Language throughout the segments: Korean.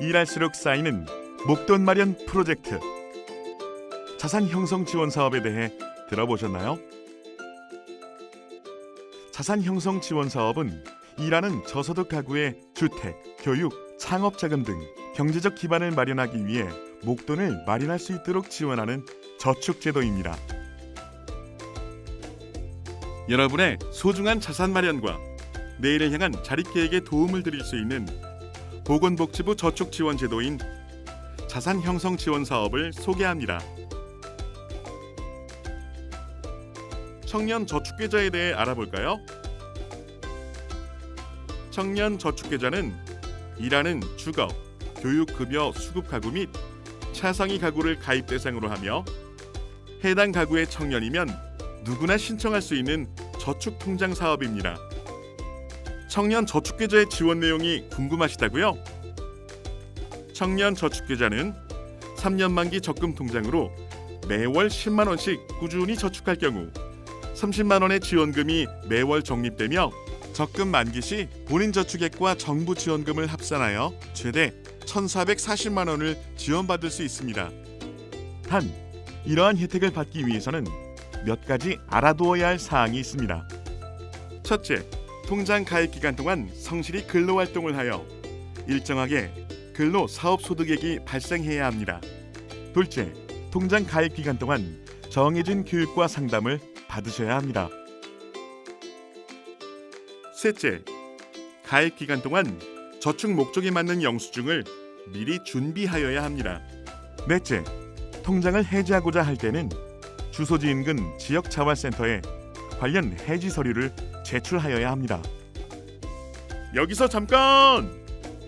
일할수록 쌓이는 목돈 마련 프로젝트. 자산 형성 지원 사업에 대해 들어보셨나요? 자산 형성 지원 사업은 일하는 저소득 가구의 주택, 교육, 창업 자금 등 경제적 기반을 마련하기 위해 목돈을 마련할 수 있도록 지원하는 저축 제도입니다. 여러분의 소중한 자산 마련과 내일을 향한 자립 계획에 도움을 드릴 수 있는 보건복지부 저축 지원 제도인 자산 형성 지원 사업을 소개합니다. 청년 저축 계좌에 대해 알아볼까요? 청년 저축 계좌는 일하는 주거, 교육 급여 수급 가구 및 차상위 가구를 가입 대상으로 하며 해당 가구의 청년이면 누구나 신청할 수 있는 저축 통장 사업입니다. 청년 저축 계좌의 지원 내용이 궁금하시다고요? 청년 저축 계좌는 3년 만기 적금 통장으로 매월 10만 원씩 꾸준히 저축할 경우 30만 원의 지원금이 매월 적립되며 적금 만기 시 본인 저축액과 정부 지원금을 합산하여 최대 1,440만 원을 지원받을 수 있습니다. 단 이러한 혜택을 받기 위해서는 몇 가지 알아두어야 할 사항이 있습니다. 첫째, 통장 가입 기간 동안 성실히 근로 활동을 하여 일정하게 근로 사업 소득액이 발생해야 합니다. 둘째, 통장 가입 기간 동안 정해진 교육과 상담을 받으셔야 합니다. 셋째, 가입 기간 동안 저축 목적에 맞는 영수증을 미리 준비하여야 합니다. 넷째, 통장을 해지하고자 할 때는 주소지 인근 지역 자활센터에 관련 해지 서류를 제출하여야 합니다. 여기서 잠깐!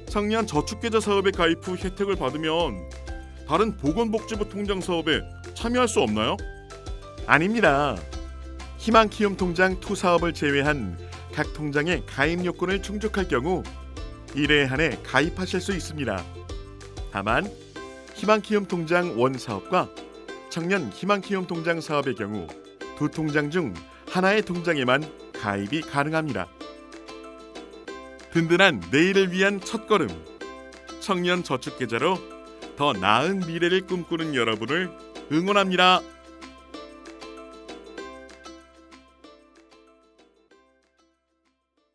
청년 저축계좌 사업에 가입 후 혜택을 받으면 다른 보건복지부 통장 사업에 참여할 수 없나요? 아닙니다. 희망키움 통장 투 사업을 제외한 각 통장의 가입 요건을 충족할 경우 1회 한해 가입하실 수 있습니다. 다만 희망키움 통장 원 사업과 청년 희망키움 통장 사업의 경우 두 통장 중 하나의 통장에만 가입이 가능합니다. 든든한 내일을 위한 첫걸음 청년 저축 계좌로 더 나은 미래를 꿈꾸는 여러분을 응원합니다.